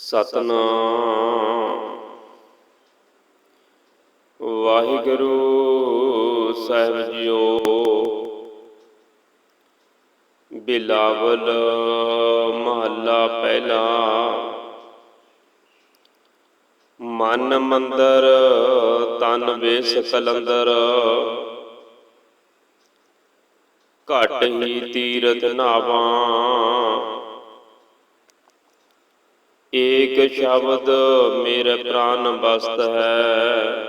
ਸਤਨਾਮ। ਵਾਹਿਗੁਰੂ ਸਾਹਿਬ ਜੀਓ, ਬਿਲਾਵਲ ਮਹੱਲਾ ਪਹਿਲਾ। ਮਨ ਮੰਦਰ, ਤਨ ਵੇਸ ਕਲੰਦਰ। ਘਟ ਹੀ ਤੀਰਥ ਨਾਵਾਂ ਏਕ ਸ਼ਬਦ ਮੇਰੇ ਪ੍ਰਾਨ ਬਸਤ ਹੈ।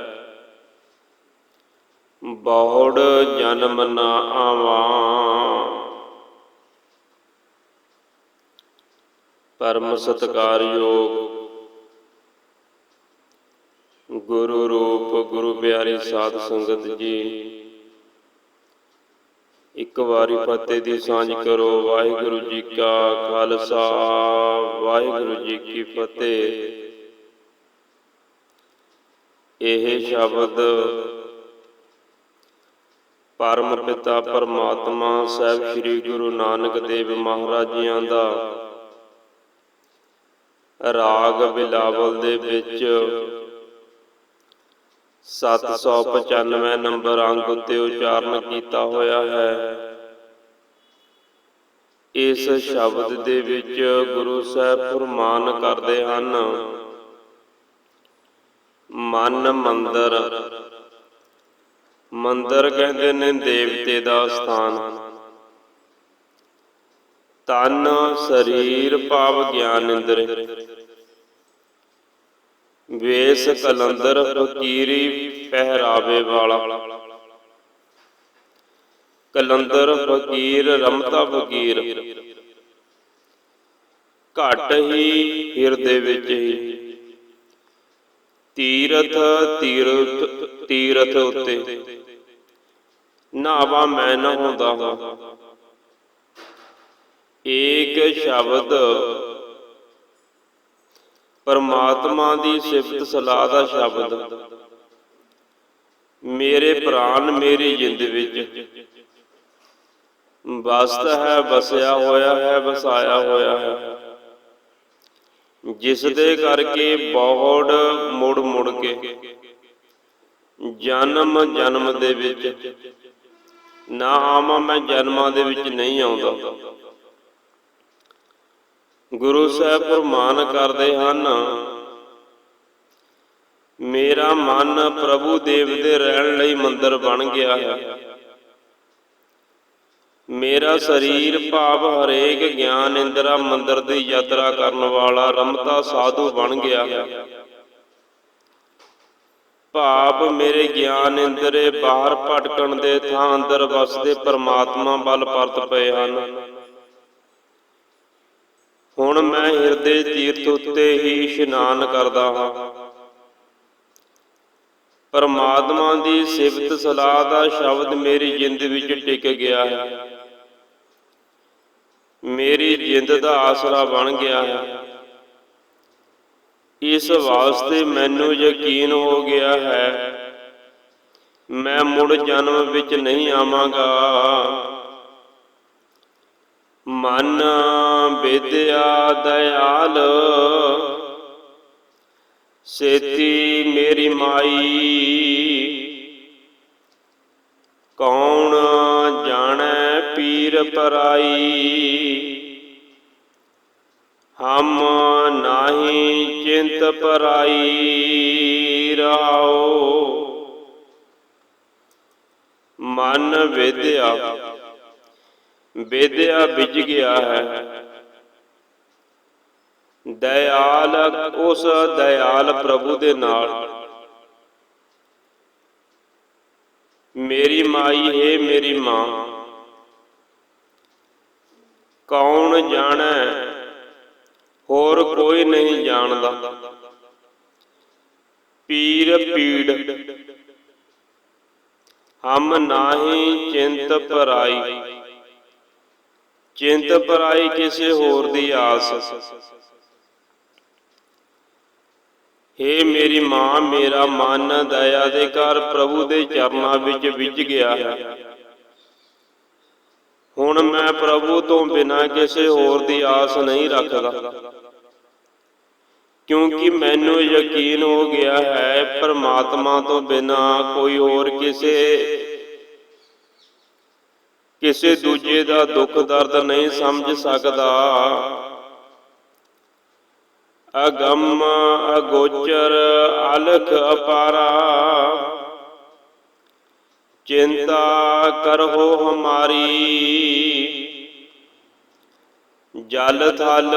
ਬਹੁੜ ਜਨਮ ਨਾ ਆਵਾਂ। ਪਰਮ ਸਤਕਾਰਯੋਗ ਗੁਰੂ ਰੂਪ ਗੁਰੂ ਪਿਆਰੀ ਸਾਧ ਸੰਗਤ ਜੀ। ਇੱਕ ਵਾਰੀ ਫਤਿਹ ਦੀ ਸਾਂਝ ਕਰੋ, ਵਾਹਿਗੁਰੂ ਜੀ ਕਾ ਖਾਲਸਾ, ਵਾਹਿਗੁਰੂ ਜੀ ਕੀ ਫਤਿਹ। ਇਹ ਸ਼ਬਦ ਪਰਮ ਪਿਤਾ ਪਰਮਾਤਮਾ ਸਾਹਿਬ ਸ੍ਰੀ ਗੁਰੂ ਨਾਨਕ ਦੇਵ ਮਹਾਰਾਜ ਜੀਆਂ ਦਾ ਰਾਗ ਬਿਲਾਵਲ ਦੇ ਵਿੱਚ 795 ਨੰਬਰ ਅੰਗ ਉੱਤੇ ਉਚਾਰਨ ਕੀਤਾ ਹੋਇਆ ਹੈ। ਇਸ ਸ਼ਬਦ ਦੇ ਵਿੱਚ ਗੁਰੂ ਸਾਹਿਬ ਫਰਮਾਨ ਕਰਦੇ ਹਨ, ਮਨ ਮੰਦਰ। ਮੰਦਰ ਕਹਿੰਦੇ ਨੇ ਦੇਵਤੇ ਦਾ ਸਥਾਨ। ਤਨ ਸਰੀਰ ਭਾਵ ਗਿਆਨ ਇੰਦਰੀ। ਵੇਸ ਕਲੰਦਰ ਫਕੀਰੀ ਪਹਿਰਾਵੇ ਵਾਲਾ। ਕਲੰਦਰ ਫਕੀਰ ਰਮਤਾ ਫਕੀਰ ਘਟ ਹੀ ਹਿਰਦੇ ਵਿੱਚ ਹੀ। ਤੀਰਥ ਤੀਰਥ ਤੀਰਥ ਉੱਤੇ। ਨਾਵਾ ਮੈਂ ਨਾ ਹੁੰਦਾ ਹਾਂ। ਏਕ ਸ਼ਬਦ ਪਰਮਾਤਮਾ ਦੀ ਸਿਫਤ ਸਲਾਹ ਦਾ ਸ਼ਬਦ। ਮੇਰੇ ਪ੍ਰਾਨ ਮੇਰੀ ਜਿੰਦ ਵਿੱਚ। ਵਸਤ ਹੈ, ਵਸਿਆ ਹੋਇਆ ਹੈ, ਵਸਾਇਆ ਹੋਇਆ ਹੈ। ਜਿਸ ਦੇ ਕਰਕੇ ਬਹੁਤ ਮੁੜ ਮੁੜ ਕੇ। ਜਨਮ ਜਨਮ ਦੇ ਵਿੱਚ। ਨਾ ਆਵਾਂ ਮੈਂ ਜਨਮਾਂ ਦੇ ਵਿੱਚ ਨਹੀਂ ਆਉਂਦਾ। ਗੁਰੂ ਸਾਹਿਬ ਫਰਮਾਨ ਕਰਦੇ ਹਨ। ਮੇਰਾ ਮਨ ਪ੍ਰਭੂ ਦੇਵ ਦੇ ਰਹਿਣ ਲਈ ਮੰਦਰ ਬਣ ਗਿਆ ਹੈ। ਮੇਰਾ ਸਰੀਰ ਭਾਵ ਹਰੇਕ ਗਿਆਨ ਇੰਦਰਾ ਮੰਦਰ ਦੀ ਯਾਤਰਾ ਕਰਨ ਵਾਲਾ ਰਮਤਾ ਸਾਧੂ ਬਣ ਗਿਆ ਹੈ। ਭਾਵ ਮੇਰੇ ਗਿਆਨ ਇੰਦਰੇ ਬਾਹਰ ਭਟਕਣ ਦੇ ਥਾਂ ਅੰਦਰ ਵਸਦੇ ਪਰਮਾਤਮਾ ਵੱਲ ਪਰਤ ਪਏ ਹਨ। ਹੁਣ ਮੈਂ ਹਿਰਦੇ ਤੀਰਥ ਉੱਤੇ ਹੀ ਇਸ਼ਨਾਨ ਕਰਦਾ ਹਾਂ। ਪਰਮਾਤਮਾ ਦੀ ਸਿਫਤ ਸਲਾਹ ਦਾ ਸ਼ਬਦ ਮੇਰੀ ਜਿੰਦ ਵਿੱਚ ਟਿਕ ਗਿਆ। ਹੈ ਮੇਰੀ ਜਿੰਦ ਦਾ ਆਸਰਾ ਬਣ ਗਿਆ। ਹੈ ਇਸ ਵਾਸਤੇ ਮੈਨੂੰ ਯਕੀਨ ਹੋ ਗਿਆ ਹੈ। ਮੈਂ ਮੁੜ ਜਨਮ ਵਿੱਚ ਨਹੀਂ ਆਵਾਂਗਾ। ਮਨ ਵਿਦਿਆ ਦਇਆਲ। ਸੇਤੀ ਮੇਰੀ ਮਾਈ, ਕੌਣ ਜਾਣੈ ਪੀਰ ਪਰਾਈ? ਹਮ ਨਾਹੀ ਚਿੰਤ ਪਰਾਈ ਰਾਓ। ਮਨ ਵਿਦਿਆ ਵਿਦਿਆ ਬਿਜ ਗਿਆ ਹੈ। ਦਇਆਲ ਉਸ ਦਇਆਲ ਪ੍ਰਭੂ ਦੇ ਨਾਲ। ਮੇਰੀ ਮਾਈ, ਹੈ ਮੇਰੀ ਮਾਂ, ਕੌਣ ਜਾਣੈ? ਹੋਰ ਕੋਈ ਨਹੀਂ ਜਾਣਦਾ। ਪੀਰ ਪੀੜ, ਹਮ ਨਾਹੀ ਚਿੰਤ ਪਰਾਈ ਚਿੰਤ ਪਰਾਈ ਕਿਸੇ ਹੋਰ ਦੀ ਆਸ। ਹੇ ਮੇਰੀ ਮਾਂ ਮੇਰਾ ਮਨ ਦਇਆ ਦੇ ਘਰ ਪ੍ਰਭੂ ਦੇ ਚਰਨਾਂ ਵਿੱਚ ਵਿਜ ਗਿਆ ਹੁਣ ਮੈਂ ਪ੍ਰਭੂ ਤੋਂ ਬਿਨਾਂ ਕਿਸੇ ਹੋਰ ਦੀ ਆਸ ਨਹੀਂ ਰੱਖਦਾ। ਕਿਉਂਕਿ ਮੈਨੂੰ ਯਕੀਨ ਹੋ ਗਿਆ ਹੈ ਪਰਮਾਤਮਾ ਤੋਂ ਬਿਨਾ ਕੋਈ ਹੋਰ ਕਿਸੇ ਕਿਸੇ ਦੂਜੇ ਦਾ ਦੁੱਖ ਦਰਦ ਨਹੀਂ ਸਮਝ ਸਕਦਾ। ਅਗੰਮ, ਅਗੋਚਰ, ਅਲਖ, ਅਪਾਰਾ। ਚਿੰਤਾ ਕਰੋ ਹਮਾਰੀ। ਜਲ ਥਲ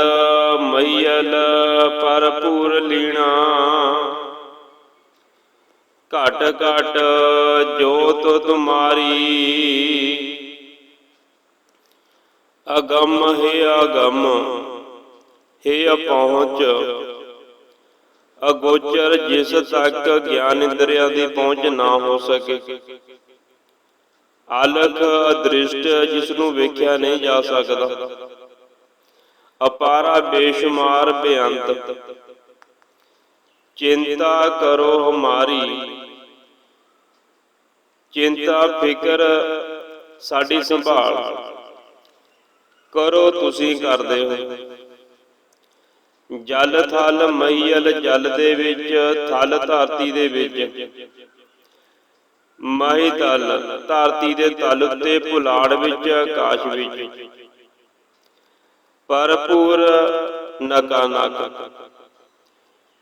ਮਈਲ ਪਰਪੂਰ ਲੀਣਾ। ਘਟ ਘਟ ਜੋਤ ਤੁਮਾਰੀ। ਅਗੰਮ ਹੈ ਅਗੰਮ, ਹੈ ਅਪਹੁੰਚ। ਅਗੋਚਰ ਜਿਸ ਤੱਕ ਗਿਆਨ ਇੰਦਰੀਆਂ ਦੀ ਪਹੁੰਚ ਨਾ ਹੋ ਸਕੇ। ਅਲਖ ਅਦ੍ਰਿਸ਼ਟ ਜਿਸ ਨੂੰ ਵੇਖਿਆ ਨਹੀਂ ਜਾ ਸਕਦਾ। ਅਪਾਰਾ ਬੇਸ਼ੁਮਾਰ ਬੇਅੰਤ। ਚਿੰਤਾ ਕਰੋ ਹਮਾਰੀ। ਚਿੰਤਾ, ਫਿਕਰ, ਸਾਡੀ ਸੰਭਾਲ। ਕਰੋ ਤੁਸੀਂ ਕਰਦੇ ਹੋ। ਜਲ ਥਲ ਮਈਲ ਜਲ ਦੇ ਵਿੱਚ, ਥਲ ਧਰਤੀ ਦੇ ਵਿੱਚ। ਮਾਹੀ ਤਲ ਧਰਤੀ ਦੇ ਤਲ ਉੱਤੇ ਪੁਲਾੜ ਵਿੱਚ, ਆਕਾਸ਼ ਵਿੱਚ। ਭਰਪੂਰ ਨਕਾ ਨਕ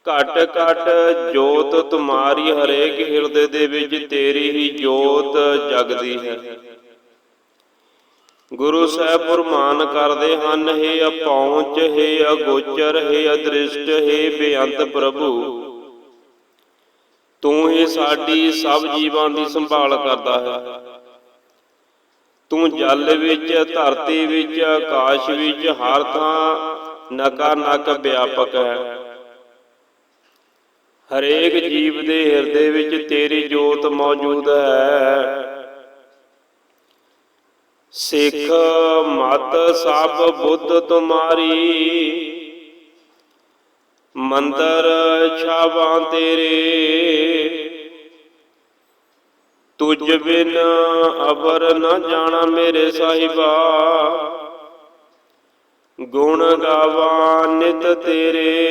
ਘਟ ਘਟ ਜੋਤ ਤੁਮਾਰੀ ਹਰੇਕ ਹਿਰਦੇ ਦੇ ਵਿੱਚ ਤੇਰੀ ਹੀ ਜੋਤ ਜਗਦੀ ਹੈ। ਗੁਰੂ ਸਾਹਿਬ ਫਰਮਾਨ ਕਰਦੇ ਹਨ ਹੈ ਅਪਹੁੰਚ ਹੈ ਅਗੋਚਰ ਹੈ ਅਦ੍ਰਿਸ਼ਟ ਹੈ ਬੇਅੰਤ ਪ੍ਰਭੂ। ਤੂੰ ਹੀ ਸਾਡੀ ਸਭ ਜੀਵਾਂ ਦੀ ਸੰਭਾਲ ਕਰਦਾ ਹੈ। ਤੂੰ ਜਲ ਵਿੱਚ ਧਰਤੀ ਵਿੱਚ ਆਕਾਸ਼ ਵਿੱਚ ਹਰ ਥਾਂ ਨਕਾ ਨਕ ਵਿਆਪਕ ਹੈ। ਹਰੇਕ ਜੀਵ ਦੇ ਹਿਰਦੇ ਵਿੱਚ ਤੇਰੀ ਜੋਤ ਮੌਜੂਦ ਹੈ। ਸਿੱਖ ਮਤ ਸਭ ਬੁੱਧ ਤੁਮਾਰੀ। ਮੰਦਰ ਛਾਵਾਂ ਤੇਰੇ। ਤੁਝ ਬਿਨ ਅਬਰ ਨਾ ਜਾਣਾ ਮੇਰੇ ਸਾਹਿਬਾ। ਗੁਣ ਗਾਵਾਂ ਨਿਤ ਤੇਰੇ।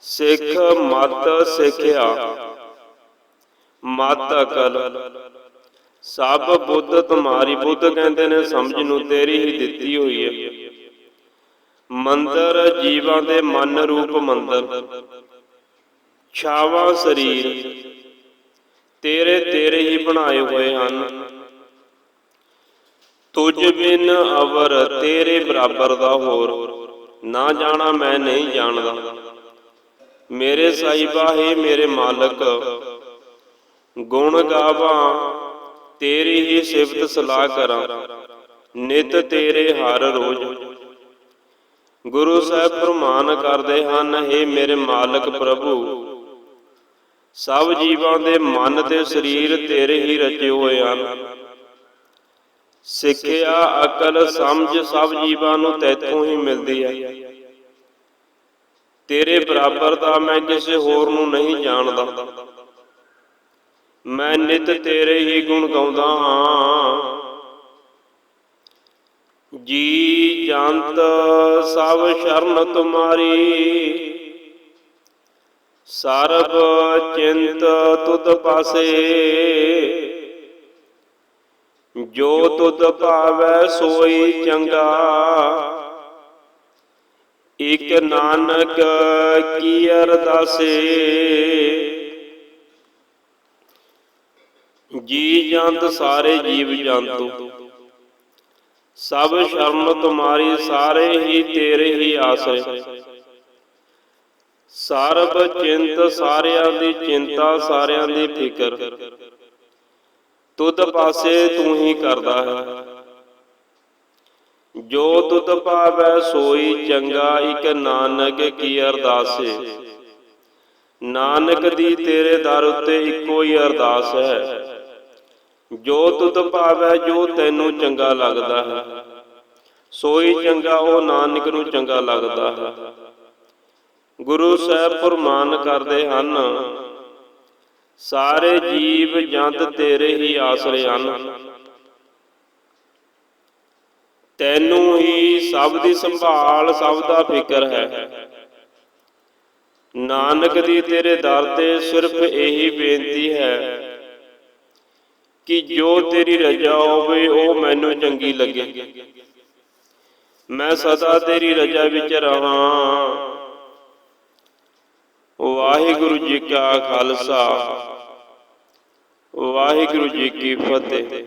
ਸਿੱਖ ਮਤ ਸਿੱਖਿਆ। ਮਤ ਅਕਲ। ਸਭ ਬੁੱਧ ਤੁਮਾਰੀ ਬੁੱਧ ਕਹਿੰਦੇ ਨੇ, ਸਮਝ ਨੂੰ ਤੇਰੀ ਹੀ ਦਿੱਤੀ ਹੋਈ ਹੈ। ਮੰਦਰ ਜੀਵਾਂ ਦੇ ਮਨ ਰੂਪ ਮੰਦਰ। ਛਾਵਾ ਸਰੀਰ। ਤੇਰੇ ਤੇਰੇ ਹੀ ਬਣਾਏ ਹੋਏ ਹਨ। ਤੁਝ ਬਿਨ ਅਵਰ ਤੇਰੇ ਬਰਾਬਰ ਦਾ ਹੋਰ। ਨਾ ਜਾਣਾ ਮੈਂ, ਨਹੀਂ ਜਾਣਦਾ। ਮੇਰੇ ਸਾਹਿਬਾ ਹੈ ਮੇਰੇ ਮਾਲਕ। ਗੁਣ ਗਾਵਾਂ ਤੇਰੀ ਹੀ ਸਿਫਤ ਸਲਾਹ ਕਰਾਂ। ਨਿਤ ਤੇਰੇ ਹਰ ਰੋਜ਼। ਗੁਰੂ ਸਾਹਿਬ ਫਰਮਾਨ ਕਰਦੇ ਹਨ हे ਮੇਰੇ ਮਾਲਕ ਪ੍ਰਭੂ, ਸਭ ਜੀਵਾਂ ਦੇ ਮਨ ਤੇ ਸਰੀਰ ਤੇਰੇ ਹੀ ਰਚੇ ਹੋਏ ਹਨ। ਸਿੱਖਿਆ, ਅਕਲ, ਸਮਝ ਸਭ ਜੀਵਾਂ ਨੂੰ ਤੈਥੋਂ ਹੀ ਮਿਲਦੀ ਹੈ। ਤੇਰੇ ਬਰਾਬਰ ਦਾ ਮੈਂ ਕਿਸੇ ਹੋਰ ਨੂੰ ਨਹੀਂ ਜਾਣਦਾ। ਮੈਂ ਨਿਤ ਤੇਰੇ ਹੀ ਗੁਣ ਗਾਉਂਦਾ ਹਾਂ। ਜੀ ਜੰਤ ਸਭ ਸ਼ਰਨ ਤੁਮਾਰੀ। ਸਰਬ ਚਿੰਤ ਤੁਧ ਪਾਸੇ। ਜੋ ਤੁਧ ਭਾਵੈ ਸੋਈ ਚੰਗਾ। ਇਕ ਨਾਨਕ ਕੀ ਅਰਦਾਸੇ ਜੀ ਜੰਤ ਸਾਰੇ ਜੀਵ ਜੰਤੂ। ਸਭ ਸ਼ਰਨ ਤੁਮਾਰੀ, ਸਾਰੇ ਹੀ ਤੇਰੇ ਹੀ ਆਸਰੇ। ਸਰਬ ਚਿੰਤ, ਸਾਰਿਆਂ ਦੀ ਚਿੰਤਾ, ਸਾਰਿਆਂ ਦੀ ਫਿਕਰ। ਤੁਧ ਪਾਸੇ ਤੂੰ ਹੀ ਕਰਦਾ ਹੈ। ਜੋ ਤੁਧ ਭਾਵੈ ਸੋਈ ਚੰਗਾ, ਇਕ ਨਾਨਕ ਕੀ ਅਰਦਾਸੇ। ਨਾਨਕ ਦੀ ਤੇਰੇ ਦਰ ਉੱਤੇ ਇੱਕੋ ਹੀ ਅਰਦਾਸ ਹੈ। ਜੋ ਤੁਧ ਭਾਵੈ, ਜੋ ਤੈਨੂੰ ਚੰਗਾ ਲੱਗਦਾ ਹੈ। ਸੋਈ ਚੰਗਾ, ਉਹ ਨਾਨਕ ਨੂੰ ਚੰਗਾ ਲੱਗਦਾ ਹੈ। ਗੁਰੂ ਸਾਹਿਬ ਫਰਮਾਨ ਕਰਦੇ ਹਨ, ਸਾਰੇ ਜੀਵ ਜੰਤ ਤੇਰੇ ਹੀ ਆਸਰੇ ਹਨ। ਤੈਨੂੰ ਹੀ ਸਭ ਦੀ ਸੰਭਾਲ, ਸਭ ਦਾ ਫਿਕਰ ਹੈ। ਨਾਨਕ ਦੀ ਤੇਰੇ ਦਰ ਤੇ ਸਿਰਫ ਇਹੀ ਬੇਨਤੀ ਹੈ ਕਿ ਜੋ ਤੇਰੀ ਰਜ਼ਾ ਹੋਵੇ ਉਹ ਮੈਨੂੰ ਚੰਗੀ ਲੱਗੇ। ਮੈਂ ਸਦਾ ਤੇਰੀ ਰਜ਼ਾ ਵਿੱਚ ਰਹਾਂ ਵਾਹਿਗੁਰੂ ਜੀ ਕਾ ਖਾਲਸਾ। ਵਾਹਿਗੁਰੂ ਜੀ ਕੀ ਫਤਿਹ।